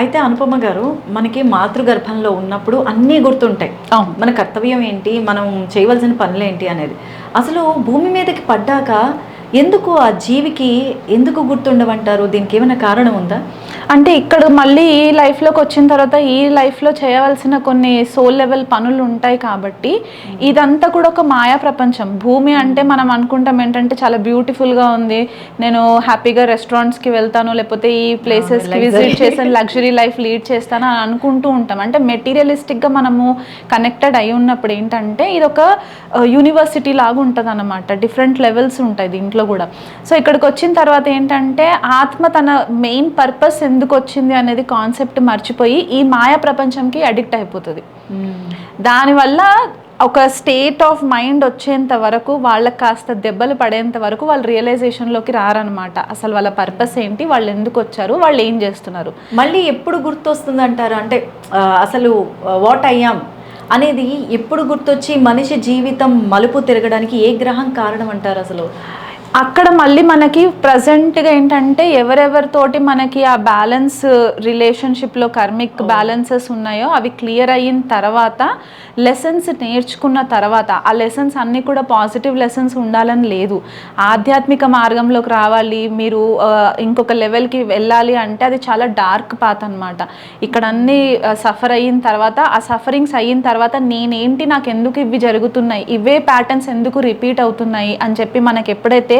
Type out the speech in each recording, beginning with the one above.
అయితే అనుపమ గారు మనకి మాతృగర్భంలో ఉన్నప్పుడు అన్నీ గుర్తుంటాయి. మన కర్తవ్యం ఏంటి? మనం చేయవలసిన పనులు ఏంటి అనేది. అసలు భూమి మీదకి పడ్డాక ఎందుకు ఆ జీవికి ఎందుకు గుర్తుండవంటారు? దీనికి ఏమైనా కారణం ఉందా? అంటే ఇక్కడ మళ్ళీ ఈ లైఫ్లోకి వచ్చిన తర్వాత ఈ లైఫ్లో చేయవలసిన కొన్ని సోల్ లెవెల్ పనులు ఉంటాయి కాబట్టి ఇదంతా కూడా ఒక మాయా ప్రపంచం. భూమి అంటే మనం అనుకుంటాం ఏంటంటే చాలా బ్యూటిఫుల్గా ఉంది. నేను హ్యాపీగా రెస్టారెంట్స్కి వెళ్తాను లేకపోతే ఈ ప్లేసెస్కి విజిట్ చేసాను లగ్జరీ లైఫ్ లీడ్ చేస్తాను అని అనుకుంటూ ఉంటాం. అంటే మెటీరియలిస్టిక్గా మనము కనెక్టెడ్ అయి ఉన్నప్పుడు ఏంటంటే ఇది ఒక యూనివర్సిటీ లాగా ఉంటుంది అనమాట డిఫరెంట్ లెవెల్స్ ఉంటాయి దీంట్లో కూడా. సో ఇక్కడికి వచ్చిన తర్వాత ఏంటంటే ఆత్మ తన మెయిన్ పర్పస్ ఎందుకు వచ్చింది అనేది కాన్సెప్ట్ మర్చిపోయి ఈ మాయా ప్రపంచంకి అడిక్ట్ అయిపోతుంది. దానివల్ల ఒక స్టేట్ ఆఫ్ మైండ్ వచ్చేంత వరకు వాళ్ళకి కాస్త దెబ్బలు పడేంత వరకు వాళ్ళు రియలైజేషన్లోకి రారనమాట అసలు వాళ్ళ పర్పస్ ఏంటి? వాళ్ళు ఎందుకు వచ్చారు? వాళ్ళు ఏం చేస్తున్నారు? మళ్ళీ ఎప్పుడు గుర్తొస్తుంది అంటారు అంటే అసలు వాట్ అయ్యాం అనేది ఎప్పుడు గుర్తొచ్చి మనిషి జీవితం మలుపు తిరగడానికి ఏ గ్రహం కారణం అంటారు అసలు? అక్కడ మళ్ళీ మనకి ప్రజెంట్గా ఏంటంటే ఎవరెవరితోటి మనకి ఆ బ్యాలెన్స్ రిలేషన్షిప్లో కర్మిక్ బ్యాలెన్సెస్ ఉన్నాయో అవి క్లియర్ అయిన తర్వాత లెసన్స్ నేర్చుకున్న తర్వాత ఆ లెసన్స్ అన్నీ కూడా పాజిటివ్ లెసన్స్ ఉండాలని లేదు. ఆధ్యాత్మిక మార్గంలోకి రావాలి మీరు ఇంకొక లెవెల్కి వెళ్ళాలి అంటే అది చాలా డార్క్ పాత్ అనమాట ఇక్కడ అన్ని సఫర్ అయిన తర్వాత ఆ సఫరింగ్స్ అయిన తర్వాత నేనేంటి నాకు ఎందుకు ఇవి జరుగుతున్నాయి ఇవే ప్యాటర్న్స్ ఎందుకు రిపీట్ అవుతున్నాయి అని చెప్పి మనకి ఎప్పుడైతే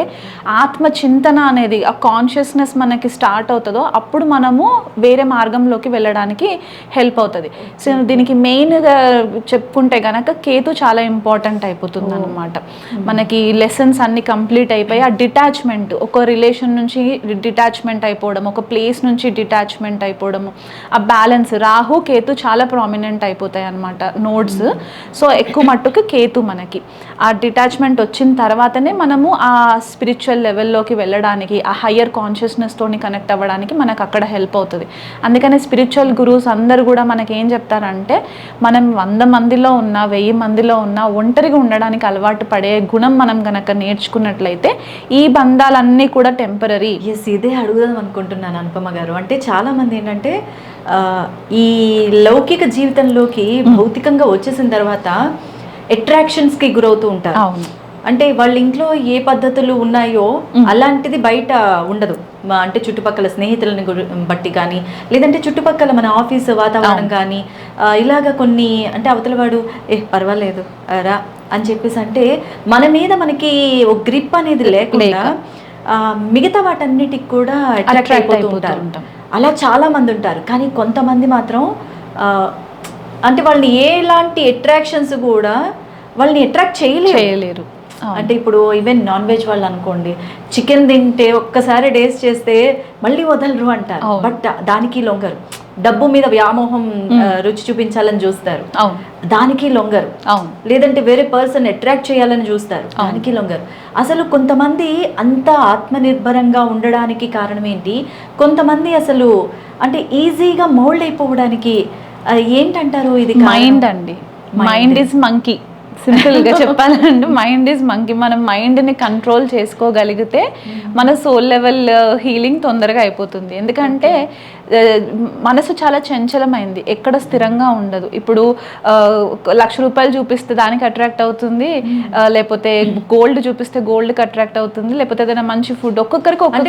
ఆత్మ చింతన అనేది ఆ కాన్షియస్నెస్ మనకి స్టార్ట్ అవుతుందో అప్పుడు మనము వేరే మార్గంలోకి వెళ్ళడానికి హెల్ప్ అవుతుంది. సో దీనికి మెయిన్గా చెప్పుకుంటే గనక కేతు చాలా ఇంపార్టెంట్ అయిపోతుంది అనమాట మనకి లెసన్స్ అన్ని కంప్లీట్ అయిపోయి ఆ డిటాచ్మెంట్ ఒక రిలేషన్ నుంచి డిటాచ్మెంట్ అయిపోవడం ఒక ప్లేస్ నుంచి డిటాచ్మెంట్ అయిపోవడము ఆ బ్యాలెన్స్ రాహు కేతు చాలా ప్రామినెంట్ అయిపోతాయి అనమాట నోట్స్ సో ఎక్కువ మట్టుకు కేతు మనకి. ఆ డిటాచ్మెంట్ వచ్చిన తర్వాతనే మనము ఆ స్పిరిచువల్ లెవెల్లోకి వెళ్ళడానికి ఆ హయ్యర్ కాన్షియస్నెస్తోని కనెక్ట్ అవ్వడానికి మనకు అక్కడ హెల్ప్ అవుతుంది. అందుకని స్పిరిచువల్ గురూస్ అందరూ కూడా మనకి ఏం చెప్తారంటే మనం వంద మందిలో ఉన్న వెయ్యి మందిలో ఉన్న ఒంటరిగా ఉండడానికి అలవాటు పడే గుణం మనం గనక నేర్చుకున్నట్లయితే ఈ బంధాలన్నీ కూడా టెంపరీ ఎస్ ఇదే అడుగుదాం అనుకుంటున్నాను అనుపమ గారు. అంటే చాలా మంది ఏంటంటే ఈ లౌకిక జీవితంలోకి భౌతికంగా వచ్చేసిన తర్వాత attractions కి గురవుతూ ఉంటారు. అవును. అంటే వాళ్ళ ఇంట్లో ఏ పద్ధతులు ఉన్నాయో అలాంటిది బయట ఉండదు. అంటే చుట్టుపక్కల స్నేహితులని బట్టి కానీ లేదంటే చుట్టుపక్కల మన ఆఫీస్ వాతావరణం కానీ ఇలాగ కొన్ని అంటే అవతల వాడు ఏ పర్వాలేదు రా అని చెప్పేసి అంటే మన మీద మనకి ఒక గ్రిప్ అనేది లేకుండా ఆ, మిగతా వాటన్నిటికి కూడా అట్రాక్ట్ అయిపోతూ ఉంటారు. ఉంటాం. అలా చాలా మంది ఉంటారు. కానీ కొంతమంది మాత్రం ఆ, అంటే వాళ్ళని ఎలాంటి అట్రాక్షన్స్ కూడా వాళ్ళని అట్రాక్ట్ చేయలేరు. అంటే ఇప్పుడు ఈవెన్ నాన్ వెజ్ వాళ్ళు అనుకోండి చికెన్ తింటే ఒక్కసారి టేస్ట్ చేస్తే మళ్ళీ వదలరు అంటారు. బట్ దానికి లొంగరు. డబ్బు మీద వ్యామోహం రుచి చూపించాలని చూస్తారు. దానికి లొంగరు. అవును. లేదంటే వేరే పర్సన్ అట్రాక్ట్ చేయాలని చూస్తారు. దానికి లొంగరు. అసలు కొంతమంది అంత ఆత్మనిర్భరంగా ఉండడానికి కారణం ఏంటి? కొంతమంది అసలు అంటే ఈజీగా మౌల్డ్ అయిపోవడానికి ఏంటంటారు ఇది? మైండ్ అండి. మైండ్ ఇస్ మంకీ సింపుల్గా చెప్పాలంటే మైండ్ ఇస్ మంకీ మనం మైండ్ని కంట్రోల్ చేసుకోగలిగితే మన సోల్ లెవెల్ హీలింగ్ తొందరగా అయిపోతుంది. ఎందుకంటే ఆ, మనసు చాలా చంచలమైంది. ఎక్కడ స్థిరంగా ఉండదు. ఇప్పుడు ఒక లక్ష రూపాయలు చూపిస్తే దానికి అట్రాక్ట్ అవుతుంది. ఆ, లేకపోతే గోల్డ్ చూపిస్తే గోల్డ్కి అట్రాక్ట్ అవుతుంది. లేకపోతే ఏదైనా మంచి ఫుడ్ ఒక్కొక్కరికి ఒక్కొక్క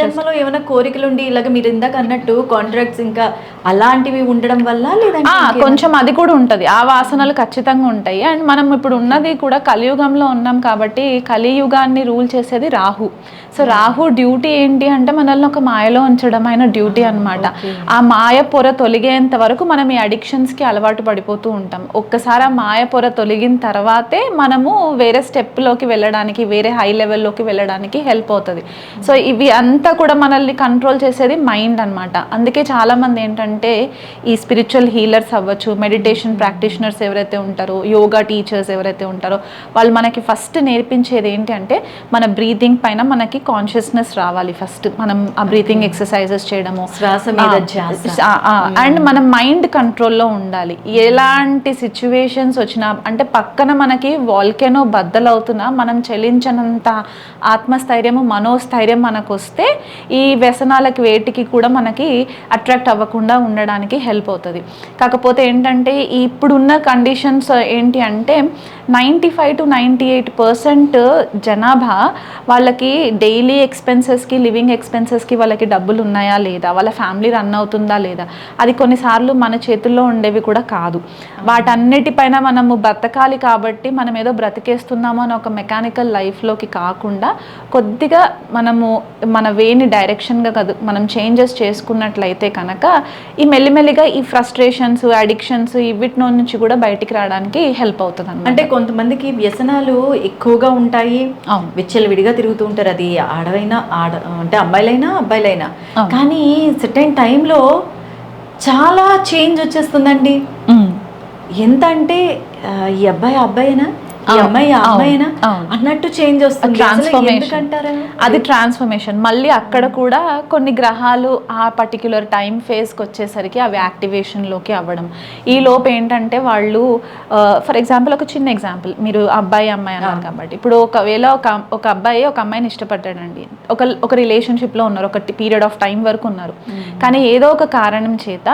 జన్మలో ఏమైనా కోరికలు ఉండి ఇలాగ మీరు ఇందాక అన్నట్టు కాంట్రాక్ట్స్ ఇంకా అలాంటివి ఉండడం వల్ల లేదంటే ఆ, కొంచెం అది కూడా ఉంటది. ఆ వాసనలు ఖచ్చితంగా ఉంటాయి. అండ్ మనం ఇప్పుడు ఉన్నది కూడా కలియుగంలో ఉన్నాం కాబట్టి కలియుగాన్ని రూల్ చేసేది రాహు. సో రాహు డ్యూటీ ఏంటి అంటే మనల్ని ఒక మాయలో ఉంచడం ఆయన డ్యూటీ అన్నమాట. ఆ మాయ పొర తొలగేంత వరకు మనం ఈ addictions కి అలవాటు పడిపోతూ ఉంటాం. ఒక్కసారి ఆ మాయ పొర తొలగిన తర్వాతే మనము వేరే step లోకి వెళ్ళడానికి వేరే హై లెవెల్లోకి వెళ్ళడానికి హెల్ప్ అవుతుంది. సో ఇవి అంతా కూడా మనల్ని కంట్రోల్ చేసేది మైండ్ అన్నమాట. అందుకే చాలా మంది ఏంటంటే ఈ స్పిరిచువల్ హీలర్స్ అవ్వచ్చు మెడిటేషన్ ప్రాక్టీషనర్స్ ఎవరైతే ఉంటారో యోగా యోగా టీచర్స్ ఎవరైతే ఉంటారో వాళ్ళు మనకి ఫస్ట్ నేర్పించేది ఏంటి అంటే మన బ్రీతింగ్ పైన మనకి కాన్షియస్నెస్ రావాలి ఫస్ట్. మనం ఆ బ్రీతింగ్ ఎక్సర్సైజెస్ చేయడము శ్వాస మీద ధ్యాస. అండ్ మన మైండ్ కంట్రోల్లో ఉండాలి. ఎలాంటి సిచ్యువేషన్స్ వచ్చినా అంటే పక్కన మనకి వాల్కెనో బద్దలవుతున్నా మనం చెలించనంత ఆత్మస్థైర్యము మనోస్థైర్యం మనకు వస్తే ఈ వ్యసనాలకి వేటికి కూడా మనకి అట్రాక్ట్ అవ్వకుండా ఉండడానికి హెల్ప్ అవుతుంది. కాకపోతే ఏంటంటే ఇప్పుడున్న కండిషన్స్ ఏంటి అంటే ninety five to ninety eight percent జనాభా వాళ్ళకి డైలీ ఎక్స్పెన్సెస్కి లివింగ్ ఎక్స్పెన్సెస్కి వాళ్ళకి డబ్బులు ఉన్నాయా లేదా? వాళ్ళ ఫ్యామిలీ రన్ అవుతుందా లేదా? అది కొన్నిసార్లు మన చేతుల్లో ఉండేవి కూడా కాదు. వాటన్నిటిపైన మనము బ్రతకాలి కాబట్టి మనం ఏదో బ్రతికేస్తున్నాము అని ఒక మెకానికల్ లైఫ్లోకి కాకుండా కొద్దిగా మనము మన వేని డైరెక్షన్గా కాదు మనం చేంజెస్ చేసుకున్నట్లయితే కనుక ఈ మెల్లిమెల్లిగా ఈ ఫ్రస్ట్రేషన్స్ అడిక్షన్స్ వీటి నుంచి కూడా బయటికి రావడానికి హెల్ప్ అవుతుంది అంటే కొంతమందికి వ్యసనాలు ఎక్కువగా ఉంటాయి. విచ్చలవిడిగా తిరుగుతూ ఉంటారు అది ఆడవైనా ఆడ అంటే అమ్మాయిలైనా అబ్బాయిలైనా. కానీ సెటైన్ టైంలో చాలా చేంజ్ వచ్చేస్తుందండి. ఎంత అంటే ఈ అబ్బాయి అబ్బాయినా అమ్మాయి అమ్మాయినా. అన్నట్టు చేంజ్ వస్తుంది. ట్రాన్స్ఫర్మేషన్ అది ట్రాన్స్ఫర్మేషన్ మళ్ళీ అక్కడ కూడా కొన్ని గ్రహాలు ఆ పర్టిక్యులర్ టైం ఫేజ్కి వచ్చేసరికి అవి యాక్టివేషన్లోకి అవ్వడం. ఈ లోపు ఏంటంటే వాళ్ళు ఫర్ ఎగ్జాంపుల్ ఒక చిన్న ఎగ్జాంపుల్ మీరు అబ్బాయి అమ్మాయి అన్నారు కాబట్టి. ఇప్పుడు ఒకవేళ ఒక ఒక అబ్బాయి ఒక అమ్మాయిని ఇష్టపడ్డాడండి. ఒక ఒక రిలేషన్షిప్లో ఉన్నారు. ఒక పీరియడ్ ఆఫ్ టైం వరకు ఉన్నారు. కానీ ఏదో ఒక కారణం చేత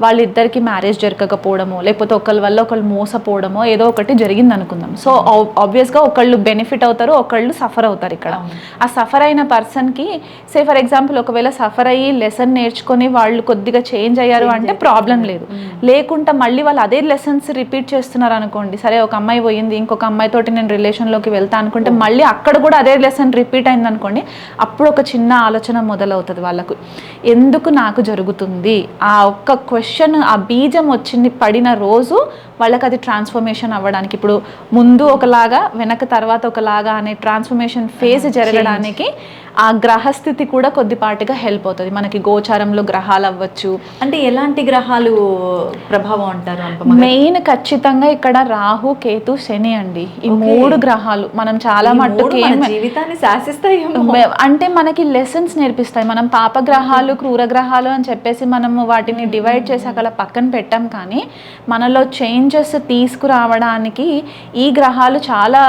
వాళ్ళిద్దరికి మ్యారేజ్ జరగకపోవడమో లేకపోతే ఒకళ్ళ వల్ల ఒకళ్ళు మోసపోవడమో ఏదో ఒకటి జరిగింది అనుకుందాం సో ఆబ్వియస్గా ఒకళ్ళు బెనిఫిట్ అవుతారు ఒకళ్ళు సఫర్ అవుతారు ఇక్కడ. ఆ సఫర్ అయిన పర్సన్కి సే ఫర్ ఎగ్జాంపుల్ ఒకవేళ సఫర్ అయ్యి లెసన్ నేర్చుకొని వాళ్ళు కొద్దిగా చేంజ్ అయ్యారు అంటే ప్రాబ్లం లేదు. లేకుంటే మళ్ళీ వాళ్ళు అదే లెసన్స్ రిపీట్ చేస్తున్నారు అనుకోండి సరే ఒక అమ్మాయి పోయింది ఇంకొక అమ్మాయితోటి నేను రిలేషన్లోకి వెళ్తా అనుకుంటే మళ్ళీ అక్కడ కూడా అదే లెసన్ రిపీట్ అయింది అనుకోండి అప్పుడు ఒక చిన్న ఆలోచన మొదలవుతుంది వాళ్ళకు. ఎందుకు నాకు జరుగుతుంది? ఆ ఒక్క క్వశ్చన్ ఆ బీజం వచ్చింది పడిన రోజు వాళ్ళకి అది ట్రాన్స్ఫర్మేషన్ అవ్వడానికి. ఇప్పుడు ముందు ఒకలాగా వెనక తర్వాత ఒకలాగా అనే ట్రాన్స్ఫర్మేషన్ ఫేజ్ జరగడానికి ఆ గ్రహస్థితి కూడా కొద్దిపాటిగా హెల్ప్ అవుతుంది. మనకి గోచారంలో గ్రహాలు అవ్వచ్చు. అంటే ఎలాంటి గ్రహాలు ప్రభావం అంటారు మెయిన్ ఖచ్చితంగా ఇక్కడ రాహు కేతు శని అండి. ఈ మూడు గ్రహాలు. మనం చాలా మట్టుకు జీవితాన్ని శాసిస్తాయేమో మే- అంటే మనకి లెసన్స్ నేర్పిస్తాయి. మనం పాపగ్రహాలు క్రూరగ్రహాలు అని చెప్పేసి మనము వాటిని డివైడ్ చేసి అక్కడ పక్కన పెట్టాం కానీ మనలో చేంజెస్ తీసుకురావడానికి ఈ గ్రహాలు చాలా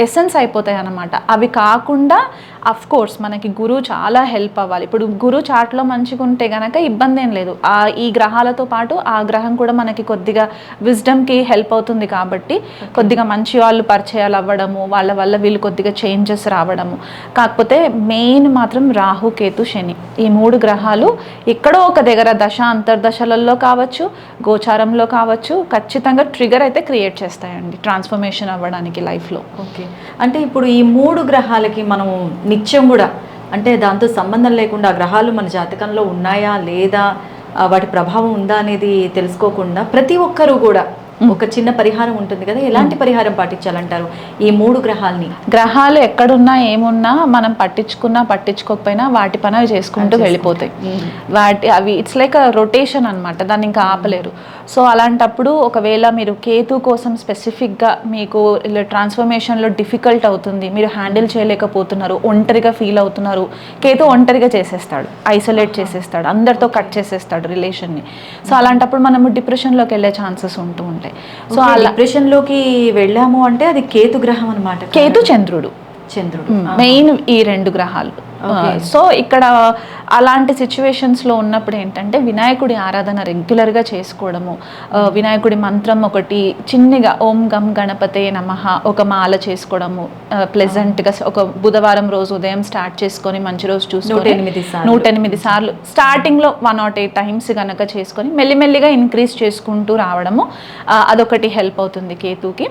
ఎసెన్స్ అయిపోతాయి అన్నమాట. అవి కాకుండా అఫ్ కోర్స్ మనకి గురువు చాలా హెల్ప్ అవ్వాలి. ఇప్పుడు గురువు చాట్లో మంచిగా ఉంటే గనక ఇబ్బంది ఏం లేదు. ఆ ఈ గ్రహాలతో పాటు ఆ గ్రహం కూడా మనకి కొద్దిగా విజ్డమ్కి హెల్ప్ అవుతుంది కాబట్టి కొద్దిగా మంచి వాళ్ళు పరిచయాలు అవ్వడము వాళ్ళ వల్ల వీళ్ళు కొద్దిగా చేంజెస్ రావడము. కాకపోతే మెయిన్ మాత్రం రాహు కేతు శని. ఈ మూడు గ్రహాలు ఎక్కడో ఒక దగ్గర దశ అంతర్దశలలో కావచ్చు గోచారంలో కావచ్చు ఖచ్చితంగా ట్రిగర్ అయితే క్రియేట్ చేస్తాయండి. ట్రాన్స్ఫర్మేషన్ అవ్వడానికి లైఫ్లో ఓకే అంటే ఇప్పుడు ఈ మూడు గ్రహాలకి మనం నిత్యం కూడా. అంటే దాంతో సంబంధం లేకుండా గ్రహాలు మన జాతకంలో ఉన్నాయా లేదా వాటి ప్రభావం ఉందా అనేది తెలుసుకోకుండా ప్రతి ఒక్కరూ కూడా ఒక చిన్న పరిహారం ఉంటుంది కదా ఎలాంటి పరిహారం పాటించాలంటారు ఈ మూడు గ్రహాల్ని? గ్రహాలు ఎక్కడున్నా ఏమున్నా మనం పట్టించుకున్నా పట్టించుకోకపోయినా వాటి పని అవి చేసుకుంటూ. వెళ్ళిపోతాయి. వాటి అవి ఇట్స్ లైక్ రొటేషన్ అన్నమాట దాన్ని ఇంకా ఆపలేరు. సో అలాంటప్పుడు ఒకవేళ మీరు కేతు కోసం స్పెసిఫిక్గా మీకు ఇలా ట్రాన్స్ఫర్మేషన్లో డిఫికల్ట్ అవుతుంది మీరు హ్యాండిల్ చేయలేకపోతున్నారు ఒంటరిగా ఫీల్ అవుతున్నారు కేతు ఒంటరిగా చేసేస్తాడు ఐసోలేట్ చేసేస్తాడు అందరితో కట్ చేసేస్తాడు రిలేషన్ని. సో అలాంటప్పుడు మనము డిప్రెషన్లోకి వెళ్ళే ఛాన్సెస్ ఉంటూ ఉంటాయి. సో సో అలా డిప్రెషన్లోకి వెళ్ళాము అంటే అది కేతు గ్రహం అనమాట కేతు చంద్రుడు. చంద్రుడు. మెయిన్ ఈ రెండు గ్రహాలు. సో ఇక్కడ అలాంటి సిచ్యువేషన్స్లో ఉన్నప్పుడు ఏంటంటే వినాయకుడి ఆరాధన రెగ్యులర్గా చేసుకోవడము వినాయకుడి మంత్రం ఒకటి చిన్నగా ఓం గం గణపతే నమః ఒక మాల చేసుకోవడము ప్లెజెంట్గా ఒక బుధవారం రోజు ఉదయం స్టార్ట్ చేసుకొని మంచి రోజు చూసుకొని నూట ఎనిమిది సార్లు. నూట ఎనిమిది సార్లు స్టార్టింగ్లో వన్ నాట్ ఎయిట్ టైమ్స్ కనుక చేసుకొని మెల్లిమెల్లిగా ఇంక్రీజ్ చేసుకుంటూ రావడము అదొకటి హెల్ప్ అవుతుంది కేతుకి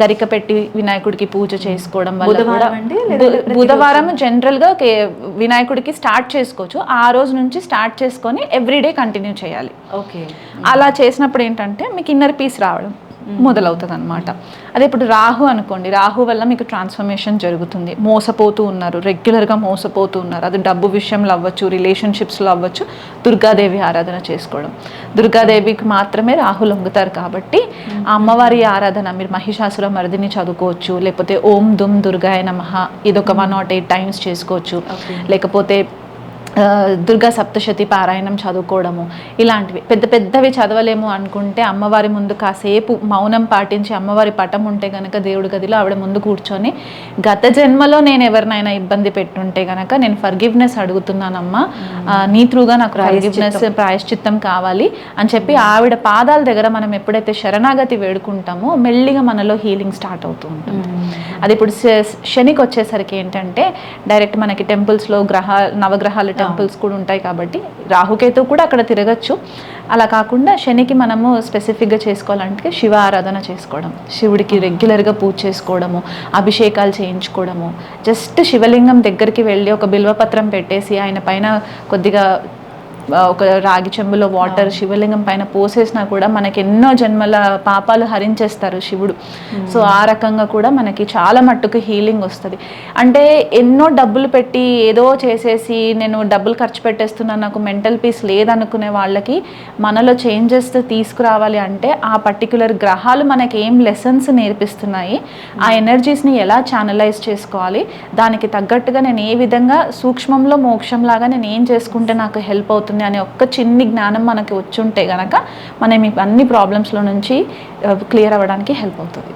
గరిక పెట్టి వినాయకుడికి పూజ చేసుకోవడం వల్ల? బుధవారం జనరల్గా కే- వినాయకుడికి స్టార్ట్ చేసుకోవచ్చు. ఆ రోజు నుంచి స్టార్ట్ చేసుకొని ఎవ్రీడే కంటిన్యూ చేయాలి. ఓకే అలా చేసినప్పుడు ఏంటంటే మీకు ఇన్నర్ పీస్ రావడం. మొదలవుతుంది అనమాట అదే ఇప్పుడు రాహు అనుకోండి రాహు వల్ల మీకు ట్రాన్స్ఫర్మేషన్ జరుగుతుంది. మోసపోతూ ఉన్నారు రెగ్యులర్గా మోసపోతూ ఉన్నారు. అది డబ్బు విషయంలో అవ్వచ్చు రిలేషన్షిప్స్లో అవ్వచ్చు దుర్గాదేవి ఆరాధన చేసుకోవడం. దుర్గాదేవికి మాత్రమే రాహు లొంగుతారు కాబట్టి ఆ అమ్మవారి ఆరాధన మీరు మహిషాసుర మరిదిని చదువుకోవచ్చు లేకపోతే ఓం దుమ్ దుర్గాయ నమః ఇదొక వన్ నాట్ ఎయిట్ టైమ్స్ చేసుకోవచ్చు. లేకపోతే దుర్గా సప్తశతి పారాయణం చదువుకోవడము ఇలాంటివి. పెద్ద పెద్దవి చదవలేము అనుకుంటే అమ్మవారి ముందు కాసేపు మౌనం పాటించి అమ్మవారి పటం ఉంటే గనక దేవుడి గదిలో ఆవిడ ముందు కూర్చొని గత జన్మలో నేను ఎవరినైనా ఇబ్బంది పెట్టుంటే గనక నేను ఫర్గివ్నెస్ అడుగుతున్నానమ్మా. నీ త్రూగా నాకు ఫర్గివ్నెస్ ప్రాయశ్చిత్తం కావాలి అని చెప్పి ఆవిడ పాదాల దగ్గర మనం ఎప్పుడైతే శరణాగతి వేడుకుంటామో మెల్లిగా మనలో హీలింగ్ స్టార్ట్ అవుతూ ఉంటుంది. అది ఇప్పుడు శనికి వచ్చేసరికి ఏంటంటే డైరెక్ట్ మనకి టెంపుల్స్లో గ్రహ నవగ్రహాల టెంపుల్స్ కూడా ఉంటాయి కాబట్టి రాహుకేతు కూడా అక్కడ తిరగచ్చు. అలా కాకుండా శనికి మనము స్పెసిఫిక్గా చేసుకోవాలంటే శివ ఆరాధన చేసుకోవడం శివుడికి రెగ్యులర్గా పూజ చేసుకోవడము అభిషేకాలు చేయించుకోవడము. జస్ట్ శివలింగం దగ్గరికి వెళ్ళి ఒక బిల్వపత్రం పెట్టేసి ఆయన పైన కొద్దిగా ఒక రాగి చెంబులో వాటర్ శివలింగం పైన పోసేసినా కూడా మనకి ఎన్నో జన్మల పాపాలు హరించేస్తారు శివుడు. సో ఆ రకంగా కూడా మనకి చాలా మట్టుకు హీలింగ్ వస్తుంది. అంటే ఎన్నో డబ్బులు పెట్టి ఏదో చేసేసి నేను డబ్బులు ఖర్చు పెట్టేస్తున్నాను నాకు మెంటల్ పీస్ లేదనుకునే వాళ్ళకి మనలో చేంజెస్ తీసుకురావాలి అంటే ఆ పర్టికులర్ గ్రహాలు మనకి ఏం లెసన్స్ నేర్పిస్తున్నాయి ఆ ఎనర్జీస్ని ఎలా ఛానలైజ్ చేసుకోవాలి దానికి తగ్గట్టుగా నేను ఏ విధంగా సూక్ష్మంలో మోక్షం లాగా నేను ఏం చేసుకుంటే నాకు హెల్ప్ అవుతుంది అనే ఒక్క చిన్ని జ్ఞానం మనకి వచ్చుంటే కనుక మనం అన్ని ప్రాబ్లమ్స్లో నుంచి క్లియర్ అవ్వడానికి హెల్ప్ అవుతుంది.